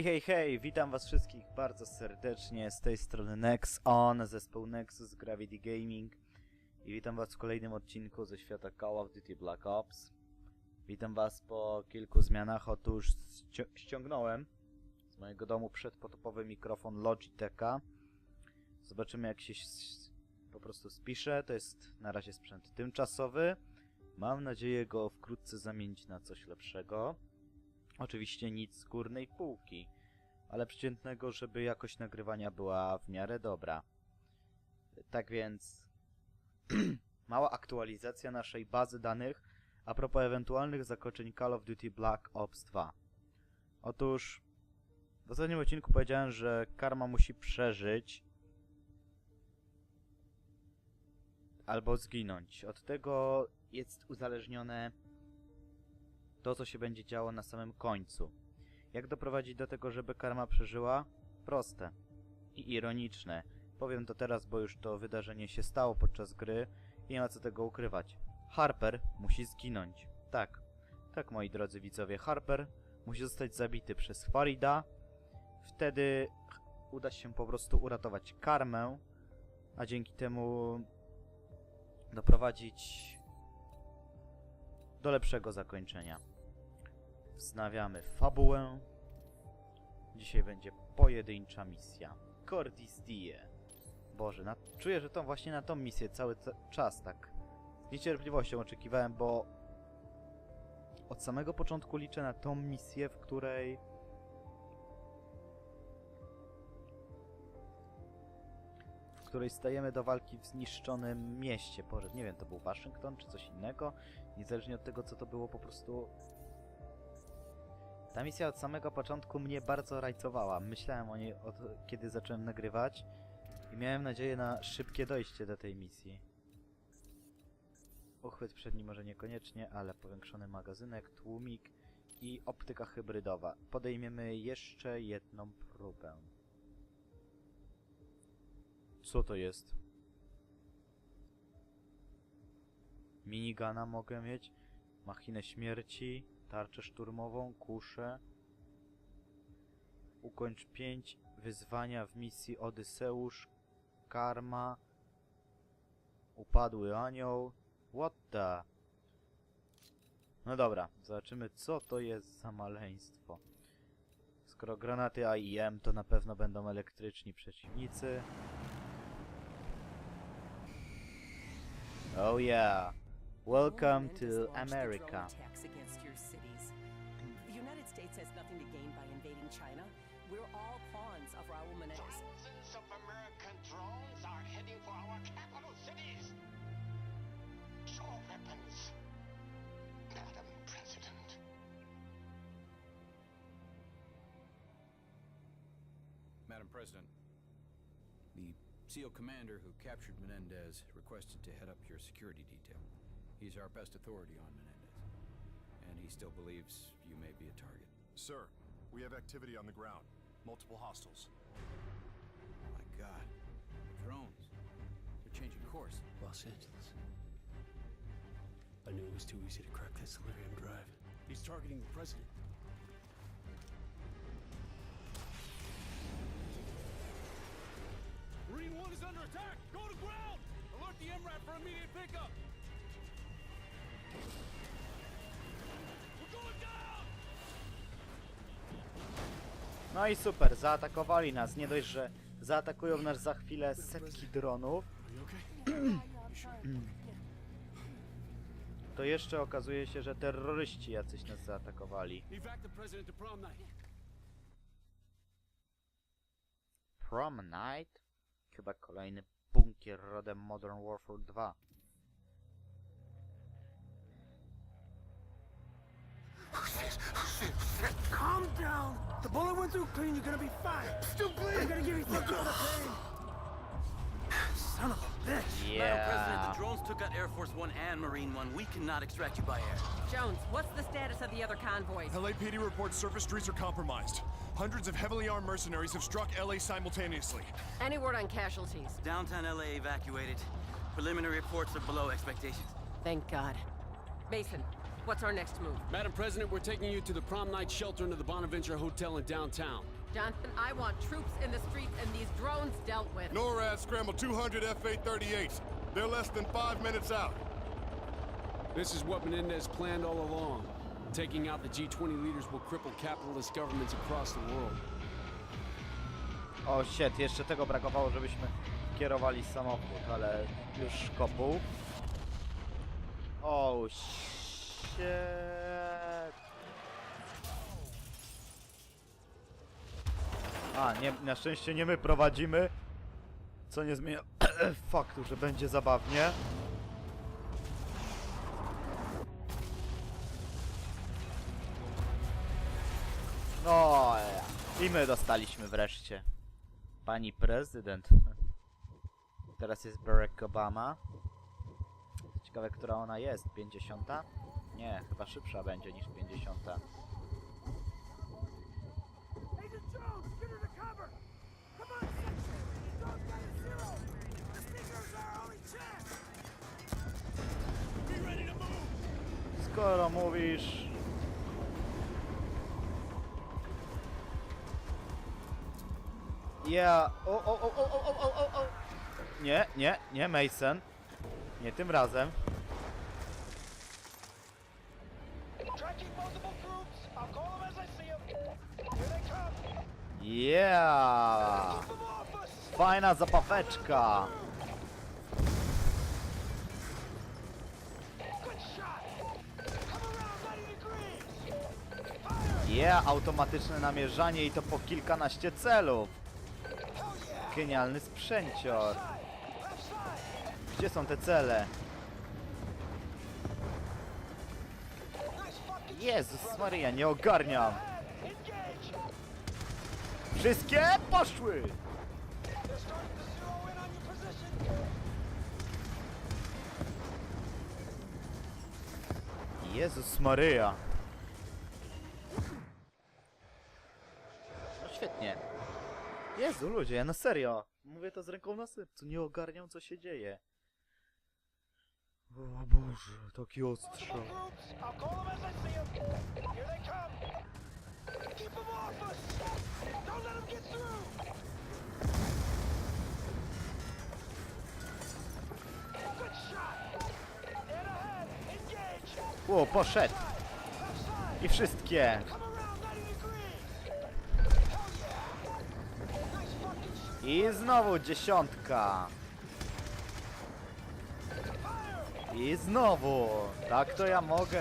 Hej, hej, hej, witam was wszystkich bardzo serdecznie, z tej strony Nexon, zespół Nexus Gravity Gaming i witam was w kolejnym odcinku ze świata Call of Duty Black Ops. Witam was po kilku zmianach, otóż ści ściągnąłem z mojego domu przedpotopowy mikrofon Logitecha. Zobaczymy jak się po prostu spisze, to jest na razie sprzęt tymczasowy. Mam nadzieję go wkrótce zamienić na coś lepszego. Oczywiście nic z górnej półki, ale przeciętnego, żeby jakość nagrywania była w miarę dobra. Tak więc mała aktualizacja naszej bazy danych a propos ewentualnych zakończeń Call of Duty Black Ops 2. Otóż w ostatnim odcinku powiedziałem, że Karma musi przeżyć albo zginąć. Od tego jest uzależnione to, co się będzie działo na samym końcu. Jak doprowadzić do tego, żeby karma przeżyła? Proste i ironiczne. Powiem to teraz, bo już to wydarzenie się stało podczas gry i nie ma co tego ukrywać. Harper musi zginąć. Tak, tak moi drodzy widzowie, Harper musi zostać zabity przez Farida. Wtedy uda się po prostu uratować karmę, a dzięki temu doprowadzić do lepszego zakończenia. Wznawiamy fabułę. Dzisiaj będzie pojedyncza misja. Cordis Die. Boże, na, czuję, że to właśnie na tą misję cały ca- czas tak z niecierpliwością oczekiwałem, bo od samego początku liczę na tą misję, w której w której stajemy do walki w zniszczonym mieście. Boże, nie wiem, to był Waszyngton czy coś innego. Niezależnie od tego, co to było, po prostu... Ta misja od samego początku mnie bardzo rajcowała. Myślałem o niej od kiedy zacząłem nagrywać i miałem nadzieję na szybkie dojście do tej misji. Uchwyt przedni może niekoniecznie, ale powiększony magazynek, tłumik i optyka hybrydowa. Podejmiemy jeszcze jedną próbę. Co to jest? Minigana mogę mieć, machinę śmierci, tarczę szturmową, kuszę. Ukończ 5 wyzwania w misji Odyseusz, Karma, Upadły Anioł. What the? No dobra, zobaczymy co to jest za maleństwo. Skoro granaty AIM to na pewno będą elektryczni przeciwnicy. Oh yeah. Welcome to America. Madam President, the SEAL commander who captured Menendez requested to head up your security detail. He's our best authority on Menendez, and he still believes you may be a target. Sir, we have activity on the ground. Multiple hostiles. My God, the drones. They're changing course. Los Angeles. I knew it was too easy to crack that Solarium drive. He's targeting the president. Marine 1 is under attack! Go to ground! Alert the MRAP for immediate pickup! We're going down! No i super, zaatakowali nas. Nie dość, że zaatakują nas za chwilę setki dronów, to jeszcze okazuje się, że terroryści jacyś nas zaatakowali. Prom night. Prom Night? Chyba kolejny bunkier rodem Modern Warfare 2. Calm down. The bullet went through clean. You're gonna be fine. Still bleeding. I'm gonna give you something for the pain. Son of a bitch. Madam President, the drones took out Air Force One and Marine One. We cannot extract you by air. Jones, what's the status of the other convoys? LAPD reports surface streets are compromised. Hundreds of heavily armed mercenaries have struck LA simultaneously. Any word on casualties? Downtown LA evacuated. Preliminary reports are below expectations. Thank God. Mason, What's our next move? Madam President, we're taking you to the prom night shelter into the Bonaventure Hotel in downtown. Johnson, I want troops in the streets and these drones dealt with. NORAD scrambled 200 F-838s. They're less than five minutes out. This is what Menendez planned all along. Taking out the G20 leaders will cripple capitalist governments across the world. O shit, jeszcze tego brakowało, żebyśmy kierowali samochód, ale już kopuł. O shit. A, nie, na szczęście nie my prowadzimy. Co nie zmienia faktu, że będzie zabawnie. No, i my dostaliśmy wreszcie. Pani prezydent. Teraz jest Barack Obama. Ciekawe, która ona jest. 50? Nie, chyba szybsza będzie niż 50. Agent Jones, get her to Skoro mówisz... Ja... O, o, o, o, o, o, o, Nie, nie, nie, Mason. Nie tym razem. Yeah! Fajna zapaweczka! Yeah, automatyczne namierzanie i to po kilkanaście celów. Genialny sprzęcior. Gdzie są te cele? Jezus Maria, nie ogarniam. Wszystkie poszły! They're starting to zero in on your position. Jezus Maryja. No świetnie. Jezu, ludzie, ja na serio. Mówię to z ręką na sercu, nie ogarniam co się dzieje. O Boże, taki ostrzał. Groups. I'll call them I znowu dziesiątka. I znowu. Tak to ja mogę.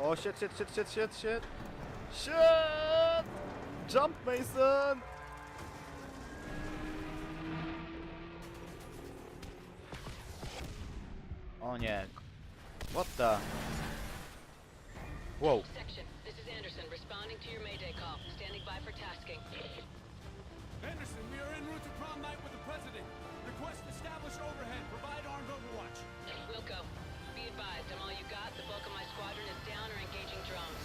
O, shit, shit, shit, shit, shit, shit. Shit! Jump, Mason! O nie. What the? Wow. Anderson, we are en route to prom night with the president. Request establish overhead. Provide armed overwatch. Wilco, be advised, I'm all you got. The bulk of my squadron is down or engaging drones.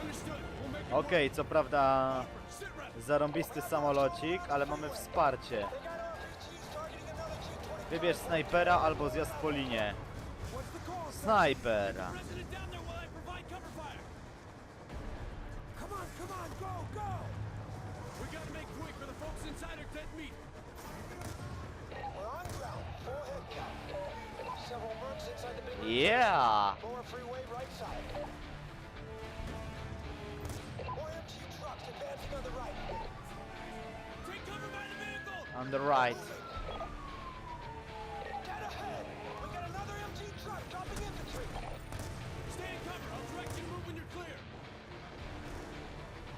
Understood. We'll make it Okej, co prawda zarąbisty samolocik, ale mamy wsparcie. They got RPGs targeting another G-20. Wybierz snajpera albo zjazd po linie. Snajpera. President down or the folks dead meat. We're on ground. Full head count. Several mercs inside the big Yeah! Lower freeway right side. More MG trucks advancing on the right. Take cover by the vehicle. On the right. Dead ahead. We got another MG truck dropping infantry. Stay in cover. I'll direct you to move when you're clear.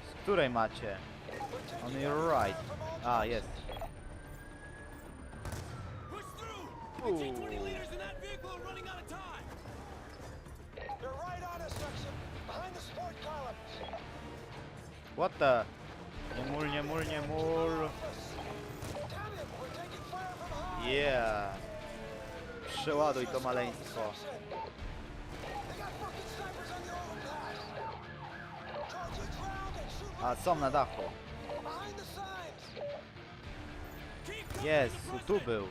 Z której macie? On your right. Ah, yes. Push through! Ooh. 20 leaders in that vehicle are running out of time! They're right on us, section! Behind the support columns! What the? Yamul, yamul, yamul! Yeah! Przeładuj to maleństwo. A, są na dachu. Jest, tu był.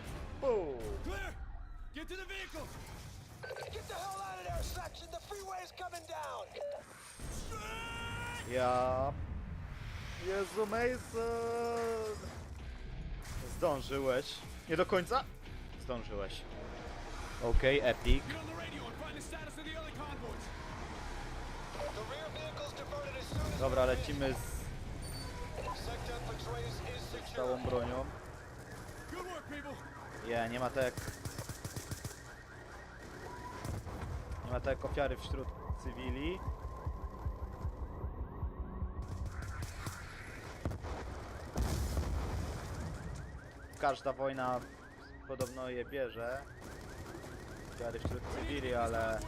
Ja... Jezu, Mason! Zdążyłeś. Nie do końca? Zdążyłeś. Okej, okay, epic. Dobra, lecimy z Is całą bronią. People! Nie, ma tak... Nie ma tak ofiary wśród cywili. Każda wojna podobno je bierze. Ofiary wśród cywili, ale...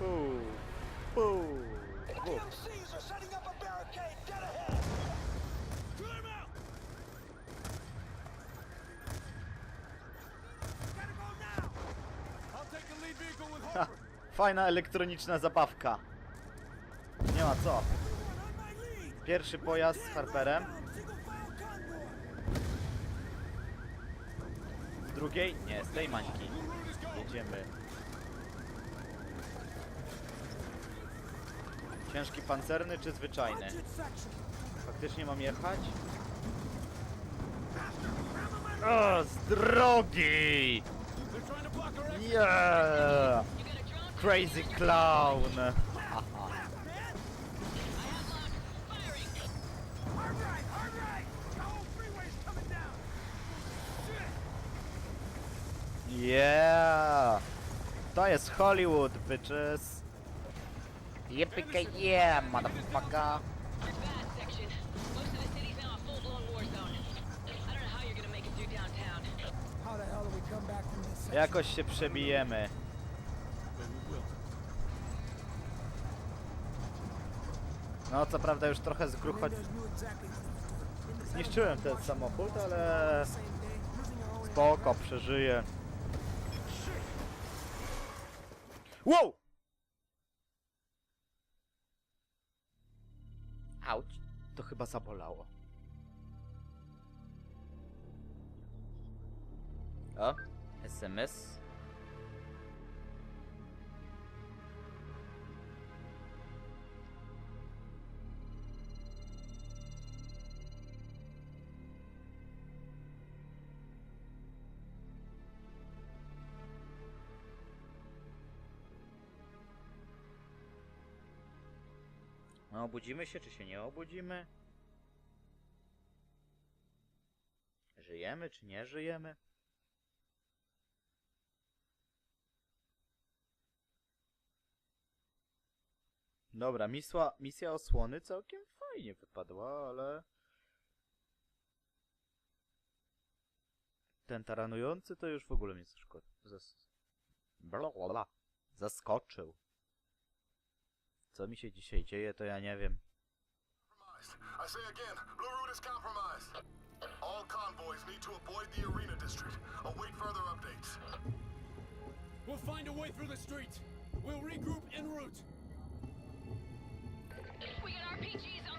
Convoy Get. DMCs are setting up a barricade dead ahead! Fajna elektroniczna zabawka. Nie ma co. Pierwszy pojazd z Harperem. Z drugiej? Nie, z tej mańki. Jedziemy. Ciężki pancerny czy zwyczajny? Faktycznie mam jechać? O, z drogi! Yeah! Crazy clown! Yeah! To jest Hollywood, bitches! Yippee yeah, motherfucker! Jakoś się przebijemy. No, co prawda już trochę zgruchać... Zniszczyłem ten samochód, ale... Spoko, przeżyję. Wow! Auć, to chyba zabolało. O, SMS. Obudzimy się, czy się nie obudzimy? Żyjemy, czy nie żyjemy? Dobra, misła, misja osłony całkiem fajnie wypadła, ale... Ten taranujący to już w ogóle mnie zasko... Zas... Bla, bla, bla. Zaskoczył. Co mi się dzisiaj dzieje, to ja nie wiem. I say again, Blue Route is compromised. All convoys need to avoid the arena district. Await further updates. We'll find a way through the streets! We'll regroup en route! We got RPGs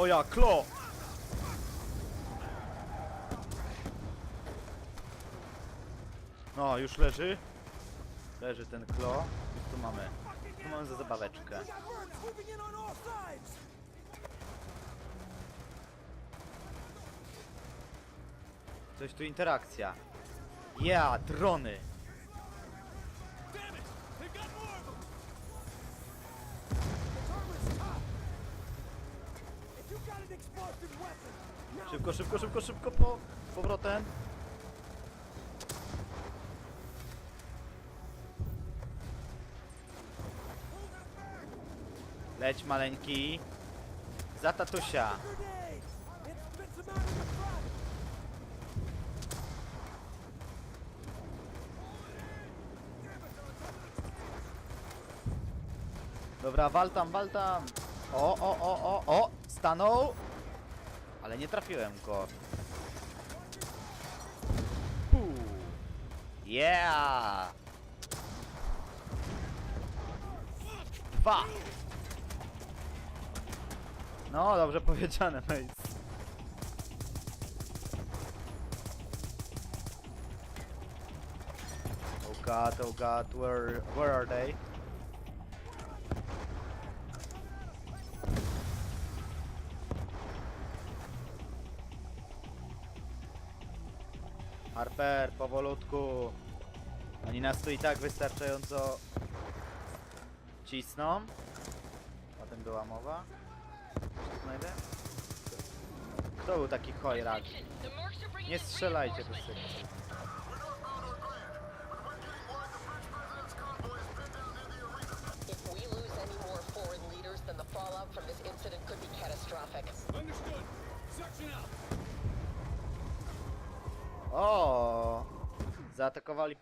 O ja, klo! No, już leży. Leży ten klo. I tu mamy. Tu mamy za zabaweczkę. Coś tu interakcja. Ja, drony! Szybko, szybko, szybko, szybko, po powrotem. Leć maleńki. Za tatusia. Dobra, wal tam, wal tam. O, o, o, o, o, stanął. Ale nie trafiłem go. Yeah! Dwa! No, dobrze powiedziane, Mace. Oh god, oh god, where, where are they? Harper, powolutku. Oni nas tu i tak wystarczająco cisną. O tym była mowa. Znajdę? Kto był taki chojrak? Nie strzelajcie do reinforcements.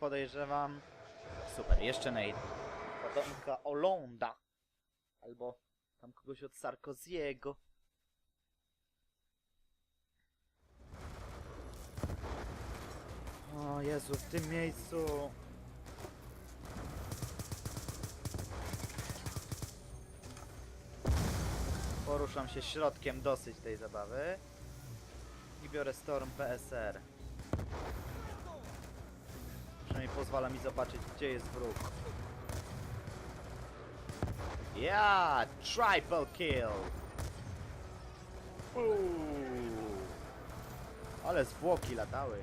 Podejrzewam. Super, jeszcze Nate. Potomka Olonda. Albo tam kogoś od Sarkoziego. O Jezu, w tym miejscu. Poruszam się środkiem dosyć tej zabawy. I biorę Storm PSR. Przynajmniej pozwala mi zobaczyć, gdzie jest wróg. Ja, triple kill. Uuu. Ale zwłoki latały.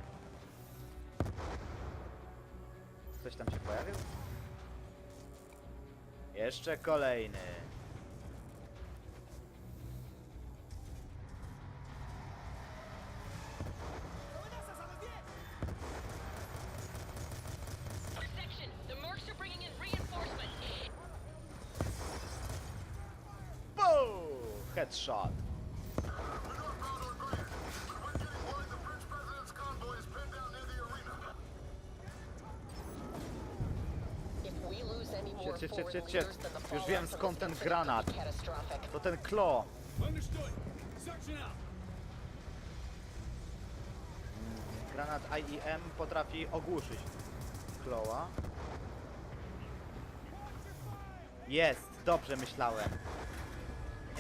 Ktoś tam się pojawił? Jeszcze kolejny. More Shit, shit, Już wiem skąd ten granat. To ten klo. Granat IEM potrafi ogłuszyć kloła. Jest, dobrze myślałem.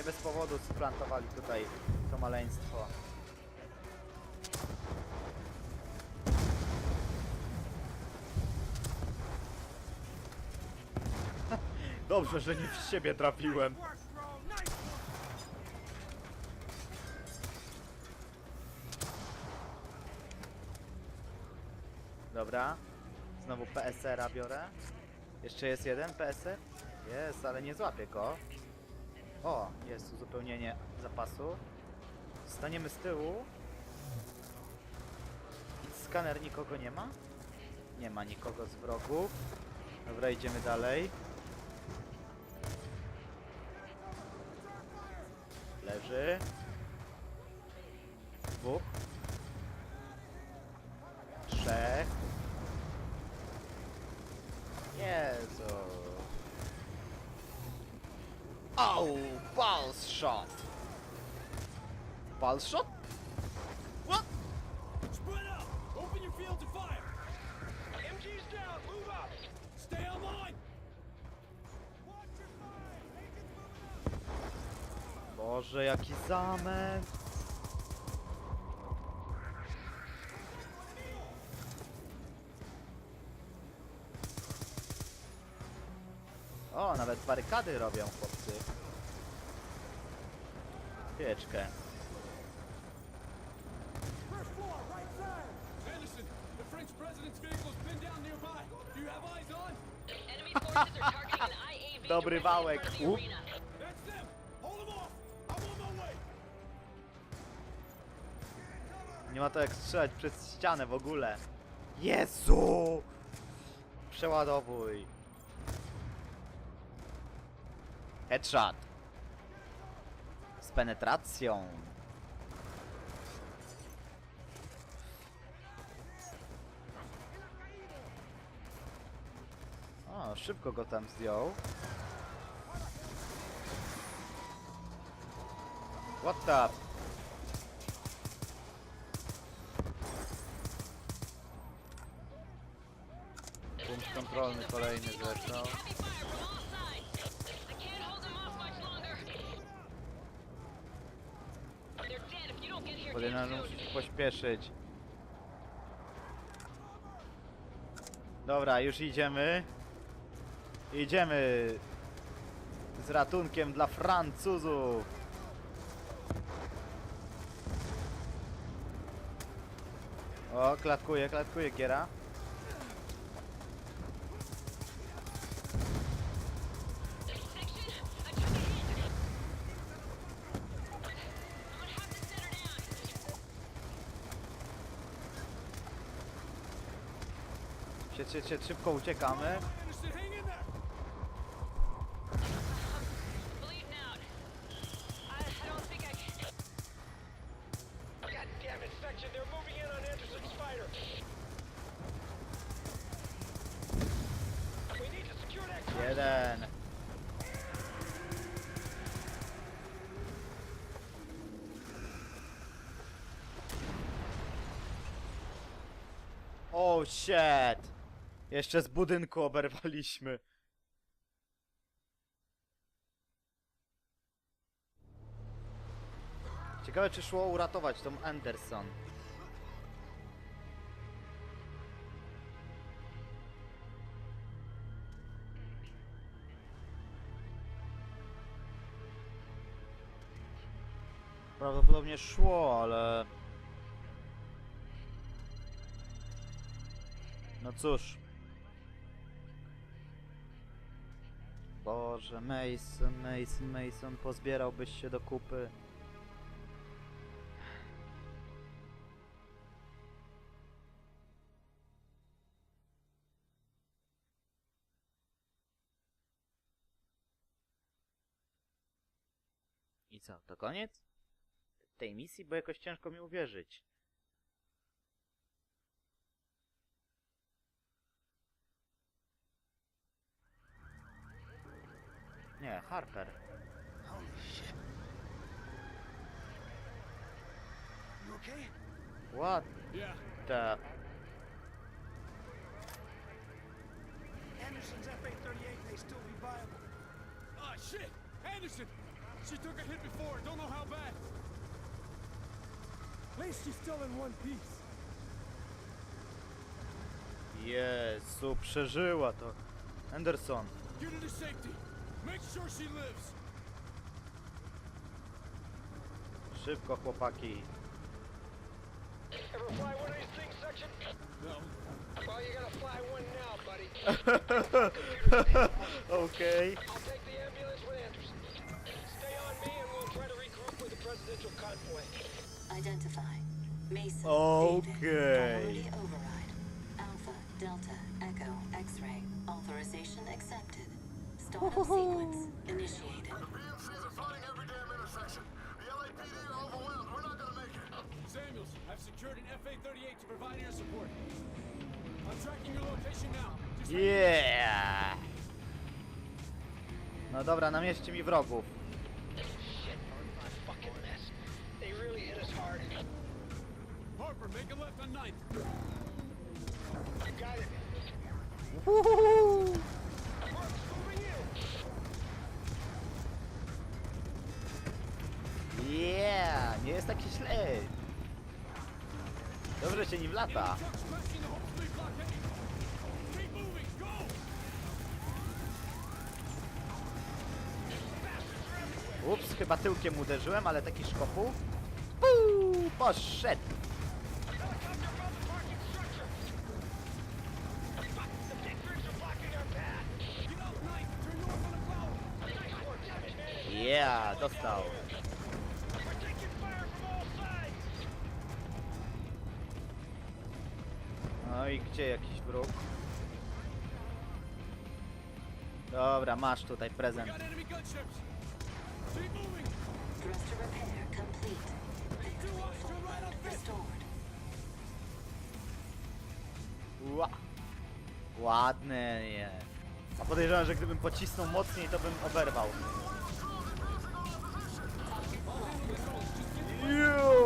Bez powodu splantowali tutaj to maleństwo. Dobrze, że nie w siebie trafiłem. Dobra. Znowu PSR-a biorę. Jeszcze jest jeden PSR? Jest, ale nie złapię go. O, jest uzupełnienie zapasu. Staniemy z tyłu. Skaner nikogo nie ma? Nie ma nikogo z wrogów. Dobra, idziemy dalej. Leży. Dwóch. Trzech. Jezu. Oh, pulse shot. Pulse shot? What? Spread out. Open your field to fire. MG's down. Move up. Stay online. Boże, jaki zamek. O, nawet barykady robią chłopcy. Pieczkę. Dobry wałek. Up. Nie ma to jak strzelać przez ścianę w ogóle. Jezu! Przeładowuj. Headshot penetracją. O, szybko go tam zdjął. What the... Punkt kontrolny kolejny zresztą. Soon. musisz pośpieszyć. Dobra, już idziemy. Idziemy z ratunkiem dla Francuzów. O, klatkuje, klatkuje Giera. Siedź, siedź, siedź, szybko uciekamy. Jeszcze z budynku oberwaliśmy. Ciekawe czy szło uratować tą Anderson. Prawdopodobnie szło, ale... No cóż. Boże, Mason, Mason, Mason, pozbierałbyś się do kupy. I co, to koniec? Tej misji, bo jakoś ciężko mi uwierzyć. Nie, Harper. Holy shit. You okay? What Yeah. the... Anderson's F-838 may still be viable. Ah, shit! Anderson! She took a hit before, don't know how bad. At least she's still in one piece. Jezu, przeżyła to. Anderson. Get her to safety. Make sure she lives. Szybko, chłopaki. Ever fly one of these things, section? No. Well, you're gonna fly one now, buddy. Okej. I'll take the ambulance with Anderson. Stay on me and we'll try to regroup with the presidential convoy. Identify. Mason. Okay. David. Priority override. Alpha, Delta, gonna make it. Samuels, I've secured an F-838 to provide air support. I'm tracking your location now. Just hang in there. Yeah! No dobra, namierzcie mi wrogów. Shit, we're a fucking mess. They really hit us hard. Harper, make a left on 9th. You got it. Uhuhu. Yeah! Nie jest taki źle. Dobrze się nim lata. Ups, chyba tyłkiem uderzyłem, ale taki szkopu. Puu, poszedł. Helicopter above No i gdzie jakiś wróg? Dobra, masz tutaj prezent. Thruster repair complete. Restored. Ła. Ładne nie. A podejrzewam, że gdybym pocisnął mocniej, to bym oberwał. Yo,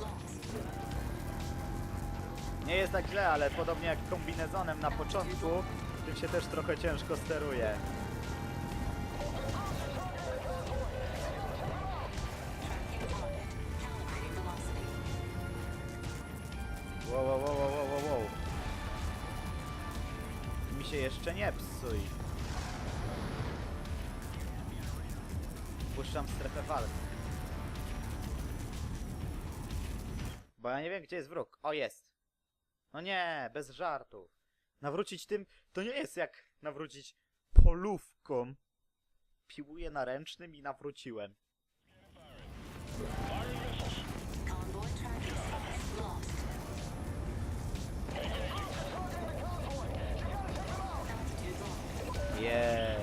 lost. Nie jest tak źle, ale podobnie jak kombinezonem na początku, tym się też trochę ciężko steruje. Bo ja nie wiem, gdzie jest wróg. O, jest. No nie, bez żartów. Nawrócić tym to nie jest jak nawrócić polówką. Piłuję na ręcznym i nawróciłem. Yeah.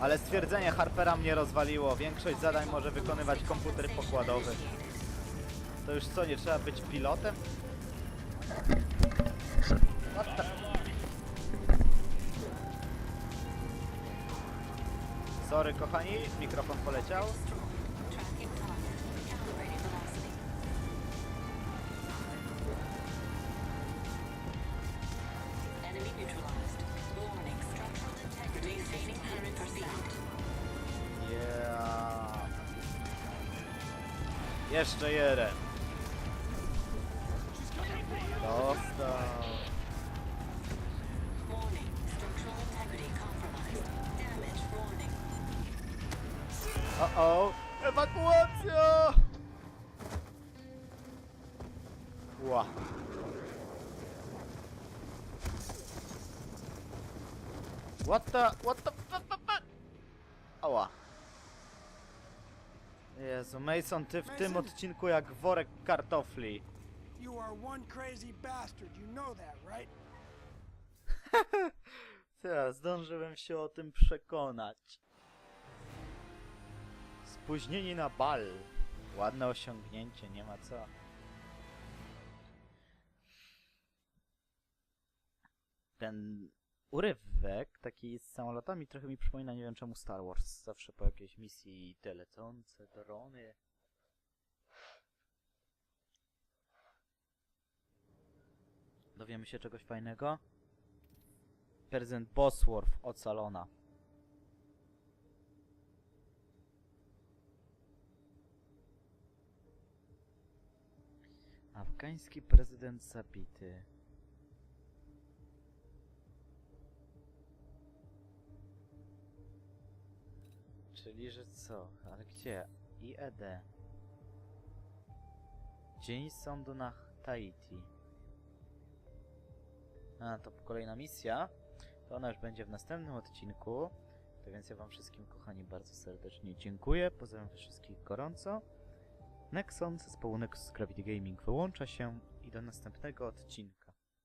Ale stwierdzenie Harpera mnie rozwaliło. Większość zadań może wykonywać komputer pokładowy. To już co, nie trzeba być pilotem? What the... Sorry kochani, mikrofon poleciał. O-o! Ewakuacja! Ła. What the... What the... What the... what? Ała. Jezu, Mason, ty w tym Mason? odcinku jak worek kartofli. You are one crazy bastard. You know that, right? Teraz zdążyłem się o tym przekonać. Spóźnieni na bal. Ładne osiągnięcie, nie ma co. Ten urywek taki z samolotami trochę mi przypomina, nie wiem czemu Star Wars. Zawsze po jakiejś misji te lecące drony. Dowiemy się czegoś fajnego? Prezydent Bosworth ocalona. Afgański prezydent zabity. Czyli, że co? Ale gdzie? IED. Dzień sądu na Tahiti. A, to kolejna misja. To ona już będzie w następnym odcinku. Tak więc ja wam wszystkim, kochani, bardzo serdecznie dziękuję. Pozdrawiam wszystkich gorąco. Nexon, zespołu Nexus Gravity Gaming wyłącza się i do następnego odcinka.